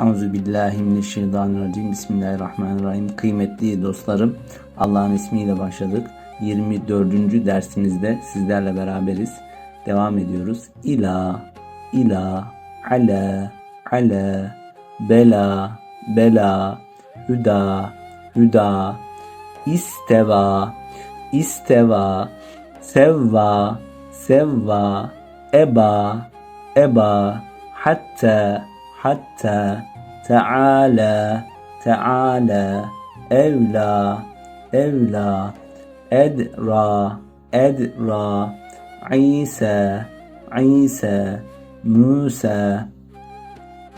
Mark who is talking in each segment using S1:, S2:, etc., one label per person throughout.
S1: Euzu billahi mineşşeytanirracim. Bismillahirrahmanirrahim. Kıymetli dostlarım, Allah'ın ismiyle başladık. 24. dersimizde sizlerle beraberiz. Devam ediyoruz. İla, ila, ala, ala, bela, bela, hüda, hüda, isteva, isteva, sevva, sevva, eba, eba, hatta, hatta, تعالى تعالى أولى أولى أدرى أدرى عيسى عيسى موسى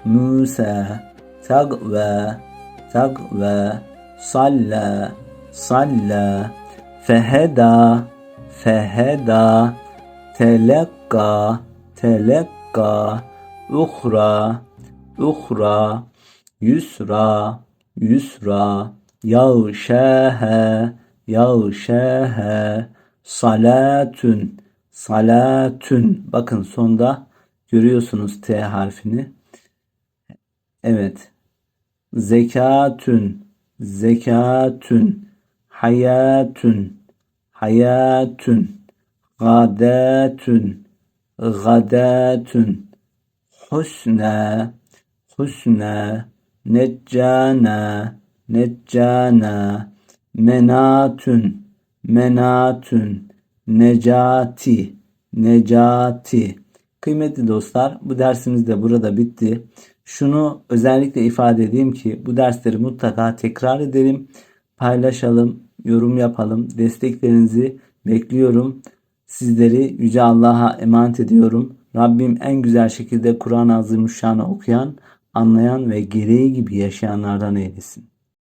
S1: موسى تقوى تقوى صلى صلى فهدى فهدى تلقى تلقى أخرى أخرى yusra, yusra, yavşaha, yavşaha, salatun, salatun. Bakın sonda görüyorsunuz T harfini. Evet. Zekatun, zekatun, hayatun, hayatun, gadatun, gadatun, husna, husna, neccana, neccana, menatun, menatun, necati, necati. Kıymetli dostlar bu dersimiz de burada bitti. Şunu özellikle ifade edeyim ki bu dersleri mutlaka tekrar edelim, paylaşalım, yorum yapalım. Desteklerinizi bekliyorum. Sizleri Yüce Allah'a emanet ediyorum. Rabbim en güzel şekilde Kur'an-ı Azimüşşan'ı okuyan, anlayan ve gereği gibi yaşayanlardan eylesin.